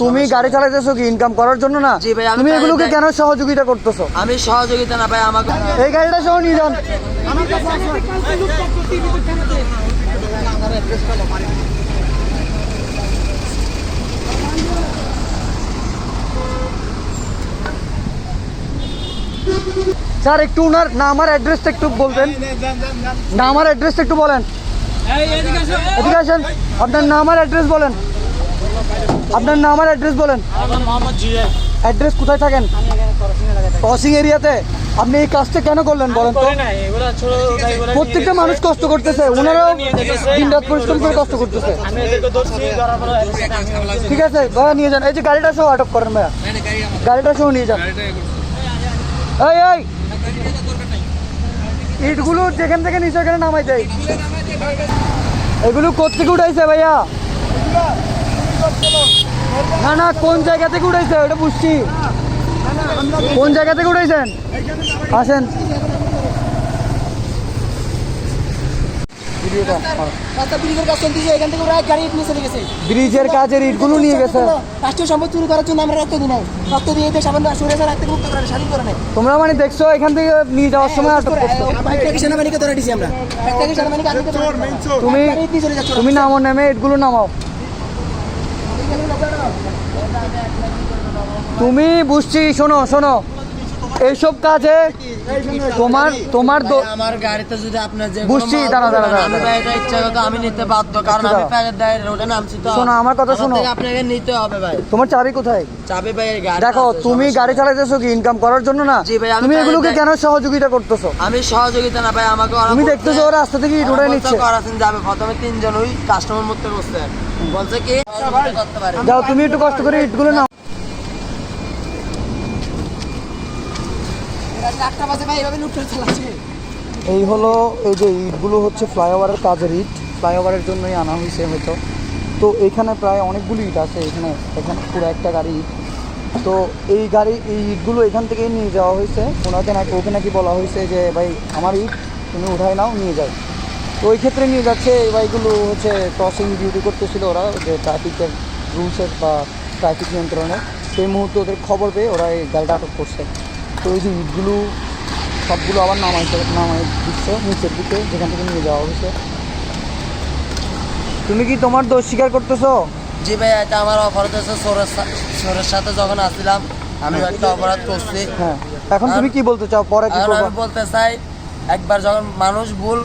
তুমি গাড়ি চালাইতেছো কি ইনকাম করার জন্য না? জি ভাই, আমি তুমি এগুলোকে কেন সহযোগিতা করতেছো? আমি সহযোগিতা না ভাই আমাকে এই গাড়িটা সহ নিয়ে যান। স্যার একটু উনার নাম আর অ্যাড্রেসটা একটু বলবেন? নাম আর অ্যাড্রেসটা একটু বলেন। এদিকে আসেন। আপনার নাম আর অ্যাড্রেস বলেন। আপনার নাম আর অ্যাড্রেস বলেন। অ্যাড্রেস কোথায় থাকেন? ক্রসিং এরিয়াতে? আপনি এই কাজটা কেন করলেন বলেন তো? প্রত্যেকটা মানুষ কষ্ট করতেছে ওনারাও দিন রাত পরিশ্রম করে কষ্ট করতেছে। ঠিক আছে ভাইয়া নিয়ে যান। এই যে গাড়িটা সহ আটক করেন ভাইয়া। গাড়িটা সহ নিয়ে যান। এই এই! ইটগুলো যেখান থেকে নিচে ওখানে নামাই দেয়। এগুলো কোথেকে উঠাইছে ভাইয়া? না না কোন জায়গা থেকে উঠেছে ওটা বুঝছি কোন জায়গা থেকে উঠাইছেন? আসেন। ব্রিজের কাজের ইটগুলো নিয়ে গেছে। রাষ্ট্রীয় সম্পদ চুরি করার জন্য আমরা রক্ত দিই নাই। রক্ত দিয়ে দেশ আমাদের সুরেশ রাখতে মুক্ত করে স্বাধীন করে তোমরা মানে দেখছ এখান থেকে নিয়ে যাওয়ার সময় আটক করছ। সেনাবাহিনীকে ধরে দিছি আমরা। সেনাবাহিনীকে তুমি তুমি নামো নেমে ইটগুলো নামাও। তুমি বুঝছি শোনো শোনো। এইসব কাজে তোমার তোমার আমার গাড়িতে যদি আপনার যে বুঝছি, দাঁড়া, দাঁড়া, দাঁড়া, আমি ভাই এটা ইচ্ছা করতো আমি নিতে বাধ্য কারণ আমি। প্যাকেট দায়ের রোডে নামছি তো। শোনো, আমার কথা শোনো। আপনাকে নিতে হবে ভাই। তোমার চাবি কোথায়? চাবি ভাই গাড়ি দেখো তুমি গাড়ি চালাইতেছো কি ইনকাম করার জন্য না? জি ভাই, তুমি এগুলোকে কেন সহযোগিতা করতেছো? আমি সহযোগিতা না ভাই আমাকে তুমি দেখতেছো ওরা রাস্তা থেকে উঠাই নিচ্ছে। করাছেন যাবে প্রথমে তিনজন ওই কাস্টমার মুক্ত করছে বলছে কি যাও তুমি একটু কষ্ট করে ইটগুলো নাও। এই হলো এই যে ইটগুলো হচ্ছে ফ্লাইওভারের কাজের ইট ফ্লাইওভারের জন্যই আনা হয়েছে হয়তো। তো এখানে প্রায় অনেকগুলো ইট আছে এখানে এখানে পুরো একটা গাড়ি ইট তো এই গাড়ি, এই ইটগুলো এখান থেকেই নিয়ে যাওয়া হয়েছে। ওনাকে নাকি, ওকে নাকি বলা হয়েছে যে, ভাই, আমার ইট তুমি উঠাই নাও, নিয়ে যাও। তো ওই ক্ষেত্রে নিয়ে যাচ্ছে এই বাইকগুলো হচ্ছে ক্রসিং ডিউটি করতেছিল ওরা, যে ট্রাফিকের রুলসের বা ট্রাফিক নিয়ন্ত্রণে সেই মুহূর্তে ওদের খবর পেয়ে ওরা এই গাড়িটা আটক করছে। তো এই যে ইটগুলো সবগুলো আবার নামাইতে নামাই দিচ্ছে নিচের দিকে যেখান থেকে নিয়ে যাওয়া হয়েছে। তুমি কি তোমার দোষ স্বীকার করতেছো? জি ভাই এটা আমার অপরাধ আছে সোরের সোরের সাথে যখন আসছিলাম আমি একটা অপরাধ করছি। হ্যাঁ। এখন তুমি কি বলতে চাও? পরে কি আমি বলতে চাই একবার যখন মানুষ ভুল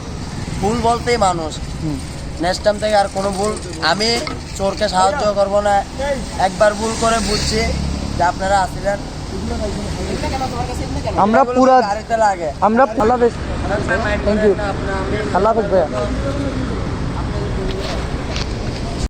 ভুল বলতেই মানুষ। নেক্সট টাইম থেকে আর কোনো ভুল আমি চোরকে সাহায্য করব না। একবার ভুল করে বুঝছি যে আপনারা আসছিলেন আমরা এগুলো পুরা গাড়িতে লাগে। আমরা আল্লাহ হাফেজ। থ্যাংক ইউ আল্লাহ হাফেজ ভাইয়া।